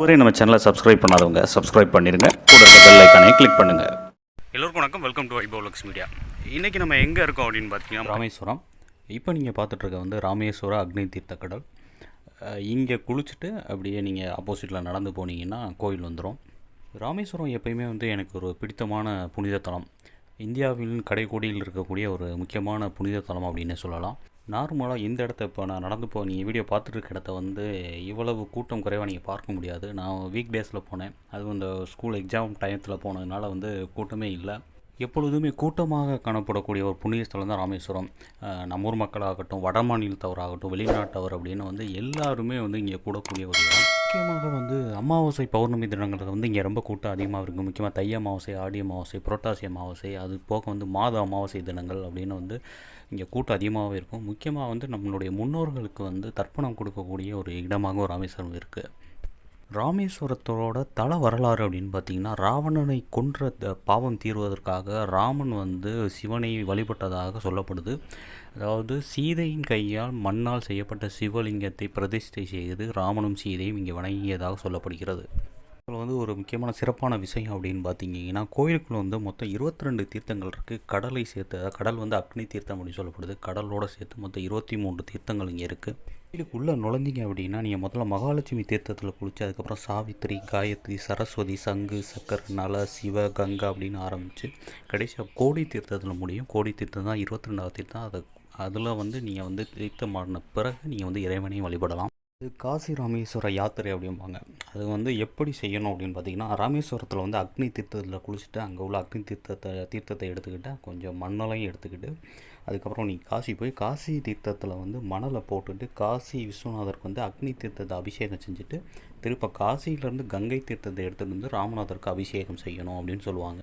இதுவரை நம்ம சேனலை சப்ஸ்கிரைப் பண்ணாதவங்க சப்ஸ்கிரைப் பண்ணிடுங்க கூட இருக்க பெல் ஐக்கானையும் கிளிக் பண்ணுங்கள் எல்லோருக்கும் வணக்கம். வெல்கம் டு ஐபோலக்ஸ் மீடியா இன்றைக்கி நம்ம எங்கே இருக்கோம் அப்படின்னு பார்த்தீங்கன்னா ராமேஸ்வரம். இப்போ நீங்கள் பார்த்துட்ருக்க வந்து ராமேஸ்வர அக்னி தீர்த்த கடல். இங்கே குளிச்சுட்டு அப்படியே நீங்கள் ஆப்போசிட்டில் நடந்து போனீங்கன்னா கோயில் வந்துடும் ராமேஸ்வரம் எப்பயுமே வந்து எனக்கு ஒரு பிடித்தமான புனித தலம் இந்தியாவின் கடைக்கோடியில் இருக்கக்கூடிய ஒரு முக்கியமான புனித தலம் அப்படின்னு சொல்லலாம். நார்மலாக இந்த இடத்த இப்போ நான் நடந்து போ நீங்கள் வீடியோ பார்த்துட்டு இருக்க இடத்த வந்து இவ்வளவு கூட்டம் குறைவாக நீங்கள் பார்க்க முடியாது. நான் வீக் டேஸில் போனேன். அதுவும் இந்த ஸ்கூல் எக்ஸாம் டயத்தில் போனதுனால வந்து கூட்டமே இல்லை. எப்பொழுதுமே கூட்டமாக காணப்படக்கூடிய ஒரு புண்ணிய ஸ்தலம் தான் ராமேஸ்வரம். நம்ம ஊர் மக்களாகட்டும் வட மாநிலத்தவராகட்டும் வெளிநாட்டவர் அப்படின்னு வந்து எல்லாருமே வந்து இங்கே கூடக்கூடிய ஒரு இடம். முக்கியமாக வந்து அமாவாசை பௌர்ணமி தினங்களுக்கு வந்து இங்கே ரொம்ப கூட்டம் அதிகமாக இருக்கும் முக்கியமாக தை அமாவாசை ஆடி அமாவாசை புரட்டாசி அமாவாசை அது போக வந்து மாத அமாவாசை தினங்கள் அப்படின்னு வந்து இங்கே கூட்டம் அதிகமாகவே இருக்கும். முக்கியமாக வந்து நம்மளுடைய முன்னோர்களுக்கு வந்து தர்ப்பணம் கொடுக்கக்கூடிய ஒரு இடமாக ஒரு ராமேஸ்வரம் இருக்குது ராமேஸ்வரத்தோட தல வரலாறு அப்படின்னு பார்த்தீங்கன்னா ராவணனை கொன்ற த- பாவம் தீர்வதற்காக ராமன் வந்து சிவனை வழிபட்டதாக சொல்லப்படுது. அதாவது சீதையின் கையால் மண்ணால் செய்யப்பட்ட சிவலிங்கத்தை பிரதிஷ்டை செய்து ராமனும் சீதையும் இங்கே வணங்கியதாக சொல்லப்படுகிறது. இதில் வந்து ஒரு முக்கியமான சிறப்பான விஷயம் அப்படின்னு பார்த்தீங்கன்னா கோயிலுக்குள்ள வந்து மொத்தம் 22 தீர்த்தங்கள் இருக்குது கடலை சேர்த்து அதாவது கடல் வந்து அக்னி தீர்த்தம் அப்படின்னு சொல்லப்படுது. கடலோடு சேர்த்து மொத்தம் இருபத்தி மூன்று தீர்த்தங்கள் இங்கே இருக்குது கோயிலுக்குள்ளே நுழைஞ்சிங்க அப்படின்னா நீங்கள் முதல்ல மகாலட்சுமி தீர்த்தத்தில் குளிச்சு அதுக்கப்புறம் சாவித்திரி காயத்ரி சரஸ்வதி சங்கு சக்கர் நல சிவ கங்கா அப்படின்னு ஆரம்பித்து கடைசியாக கோடி தீர்த்தத்தில் முடியும். கோடி தீர்த்தம் தான் இருபத்தி ரெண்டாவது தீர்த்தம். அதை அதில் வந்து நீங்கள் வந்து தீர்த்தமாடின பிறகு நீங்கள் வந்து இறைவனையும் வழிபடலாம். இது காசி ராமேஸ்வர யாத்திரை அப்படிம்பாங்க. அது வந்து எப்படி செய்யணும் அப்படின்னு பார்த்தீங்கன்னா ராமேஸ்வரத்தில் வந்து அக்னி தீர்த்தத்தில் குளிச்சுட்டு அங்கே உள்ள அக்னி தீர்த்தத்தை தீர்த்தத்தை எடுத்துக்கிட்டு கொஞ்சம் மண்ணலையும் எடுத்துக்கிட்டு அதுக்கப்புறம் நீ காசி போய் காசி தீர்த்தத்தில் வந்து மணலை போட்டுட்டு காசி விஸ்வநாதருக்கு வந்து அக்னி தீர்த்தத்தை அபிஷேகம் செஞ்சுட்டு திருப்ப காசியிலேருந்து கங்கை தீர்த்தத்தை எடுத்துகிட்டு வந்து ராமநாதருக்கு அபிஷேகம் செய்யணும் அப்படின்னு சொல்லுவாங்க.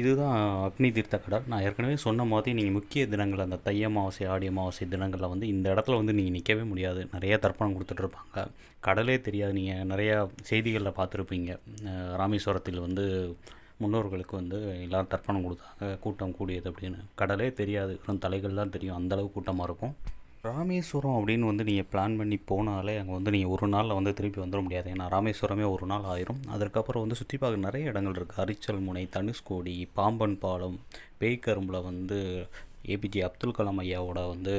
இதுதான் அக்னி தீர்த்த கடல். நான் ஏற்கனவே சொன்ன மாதிரி நீங்கள் முக்கிய தினங்கள் அந்த தை அமாவாசை ஆடி அமாவாசை தினங்களில் வந்து இந்த இடத்துல வந்து நீங்கள் நிற்கவே முடியாது. நிறைய தர்ப்பணம் கொடுத்துட்ருப்பாங்க கடலே தெரியாது. நீங்கள் நிறையா செய்திகளில் பார்த்துருப்பீங்க. ராமேஸ்வரத்தில் வந்து முன்னோர்களுக்கு வந்து எல்லோரும் தர்ப்பணம் கொடுத்தாங்க. கூட்டம் கூடியது அப்படின்னு. கடலே தெரியாது. வெறும் தலைகள் தான் தெரியும் அந்தளவு கூட்டமாக இருக்கும். ராமேஸ்வரம் அப்படின்னு வந்து நீங்கள் பிளான் பண்ணி போனாலே அங்கே வந்து நீங்கள் ஒரு நாளில் வந்து திருப்பி வந்துட முடியாது. ஏன்னா ராமேஸ்வரமே ஒரு நாள் ஆயிரும். அதற்கப்புறம் வந்து சுற்றி பார்க்க நிறைய இடங்கள் இருக்குது அரிச்சல் முனை தனுஷ்கோடி பாம்பன் பாலம் பேய்க்கரும்பில் வந்து ஏபிஜே அப்துல் கலாம் ஐயாவோட வந்து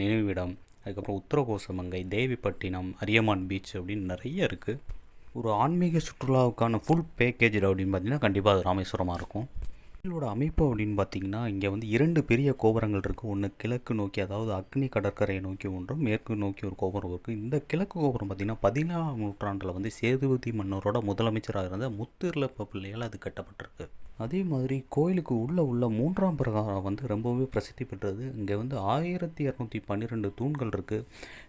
நினைவிடம். அதுக்கப்புறம் உத்தரகோசமங்கை தேவிப்பட்டினம் அரியமான் பீச் அப்படின்னு நிறைய இருக்குது ஒரு ஆன்மீக சுற்றுலாவுக்கான ஃபுல் பேக்கேஜ் அப்படின்னு பார்த்தீங்கன்னா கண்டிப்பாக அது ராமேஸ்வரமாக இருக்கும். கோயிலோட அமைப்பு அப்படின்னு பார்த்தீங்கன்னா இங்கே வந்து இரண்டு பெரிய கோபுரங்கள் இருக்குது ஒன்று கிழக்கு நோக்கி அதாவது அக்னி கடற்கரையை நோக்கி ஒன்றும் மேற்கு நோக்கி ஒரு கோபுரம் இருக்குது இந்த கிழக்கு கோபுரம் பார்த்தீங்கன்னா பதினேழாம் நூற்றாண்டில் வந்து சேதுபதி மன்னரோட முதலமைச்சராக இருந்த முத்துர்லப்ப பிள்ளையால் அது கட்டப்பட்டிருக்கு. அதே மாதிரி கோயிலுக்கு உள்ளே உள்ள மூன்றாம் பிரகாரம் வந்து ரொம்பவே பிரசித்தி பெற்றது. இங்கே வந்து ஆயிரத்தி இரநூத்தி பன்னிரெண்டு தூண்கள் இருக்குது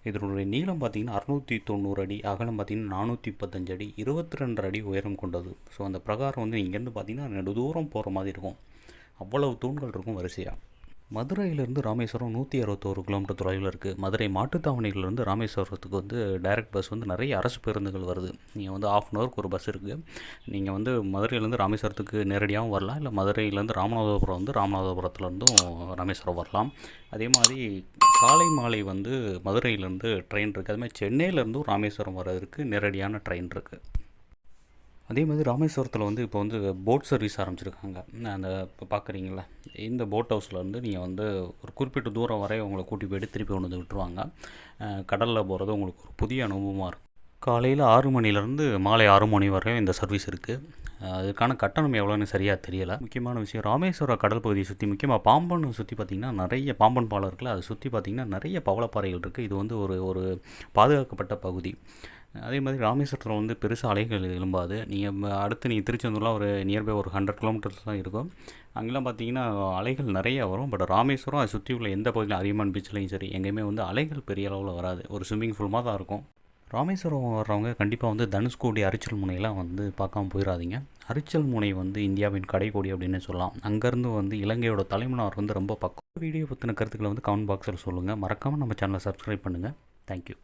இதனுடைய நீளம் பார்த்தீங்கன்னா அறுநூற்றி தொண்ணூறு அடி அகலம் பார்த்தீங்கன்னா நானூற்றி பத்தஞ்சு அடி இருபத்தி ரெண்டு அடி உயரம் கொண்டது. ஸோ அந்த பிரகாரம் வந்து இங்கேருந்து பார்த்தீங்கன்னா நெடுதூரம் போகிற மாதிரி இருக்கும். அவ்வளவு தூண்கள் இருக்கும் வரிசையாக மதுரையிலேருந்து ராமேஸ்வரம் நூற்றி அறுபத்தோரு கிலோமீட்டர் தொலைவில் இருக்குது மதுரை மாட்டுத்தாவணியிலேருந்து ராமேஸ்வரத்துக்கு வந்து டைரக்ட் பஸ் வந்து நிறைய அரசு பேருந்துகள் வருது. நீங்கள் வந்து ஆஃப் அன் ஹவருக்கு ஒரு பஸ் இருக்குது நீங்கள் வந்து மதுரையிலேருந்து ராமேஸ்வரத்துக்கு நேரடியாகவும் வரலாம். இல்லை மதுரையிலேருந்து ராமநாதபுரம் வந்து ராமநாதபுரத்துலேருந்தும் ராமேஸ்வரம் வரலாம். அதே மாதிரி காலை மாலை வந்து மதுரையிலேருந்து ட்ரெயின் இருக்குது அதுமாதிரி சென்னையிலேருந்தும் ராமேஸ்வரம் வர்றதுக்கு நேரடியான ட்ரெயின் இருக்குது அதே மாதிரி ராமேஸ்வரத்தில் வந்து இப்போ வந்து போட் சர்வீஸ் ஆரம்பிச்சிருக்காங்க. அந்த இப்போ பார்க்குறீங்களா இந்த போட் ஹவுஸில் வந்து நீங்கள் வந்து ஒரு குறிப்பிட்ட தூரம் வரை உங்களை கூட்டி போயிட்டு திருப்பி கொண்டு வந்து விட்டுருவாங்க. கடலில் போகிறது உங்களுக்கு ஒரு புதிய அனுபவமாக இருக்கும். காலையில் ஆறு மணிலேருந்து மாலை ஆறு மணி வரையும் இந்த சர்வீஸ் இருக்குது அதுக்கான கட்டணம் எவ்வளோன்னு சரியாக தெரியலை. முக்கியமான விஷயம் ராமேஸ்வர கடல் பகுதியை சுற்றி முக்கியமாக பாம்பன் சுற்றி பார்த்திங்கன்னா நிறைய பாம்பன் பாலம் இருக்குல்ல அதை சுற்றி பார்த்திங்கன்னா நிறைய பவளப்பாறைகள் இருக்குது இது வந்து ஒரு ஒரு பாதுகாக்கப்பட்ட பகுதி. அதே மாதிரி ராமேஸ்வரத்தில் வந்து பெருசாக அலைகள் எழும்பாது. நீங்கள் அடுத்து நீங்கள் திருச்செந்தூர்லாம் ஒரு நியர்பை ஒரு ஹண்ட்ரட் கிலோமீட்டர்ஸ் தான் இருக்கும். அங்கெல்லாம் பார்த்தீங்கன்னா அலைகள் நிறைய வரும். பட் ராமேஸ்வரம் அதை சுற்றி உள்ள எந்த பகுதியிலும் அதிகமான பீச்லையும் சரி எங்கேயுமே வந்து அலைகள் பெரிய அளவில் வராது. ஒரு ஸ்விம்மிங் ஃபுல்மாக தான் இருக்கும். ராமேஸ்வரம் வர்றவங்க கண்டிப்பாக வந்து தனுஷ்கோடி அரிச்சல் முனையெல்லாம் வந்து பார்க்காம போயிடாதீங்க அரிச்சல் முனை வந்து இந்தியாவின் கடைக்கோடி அப்படின்னு சொல்லலாம். அங்கேருந்து வந்து இலங்கையோட தலைமனார் வந்து ரொம்ப பக்கம். வீடியோ பற்றின கருத்துக்களை வந்து கமெண்ட் பாக்ஸில் சொல்லுங்கள் மறக்காமல் நம்ம சேனலை சப்ஸ்கிரைப் பண்ணுங்கள் தேங்க்யூ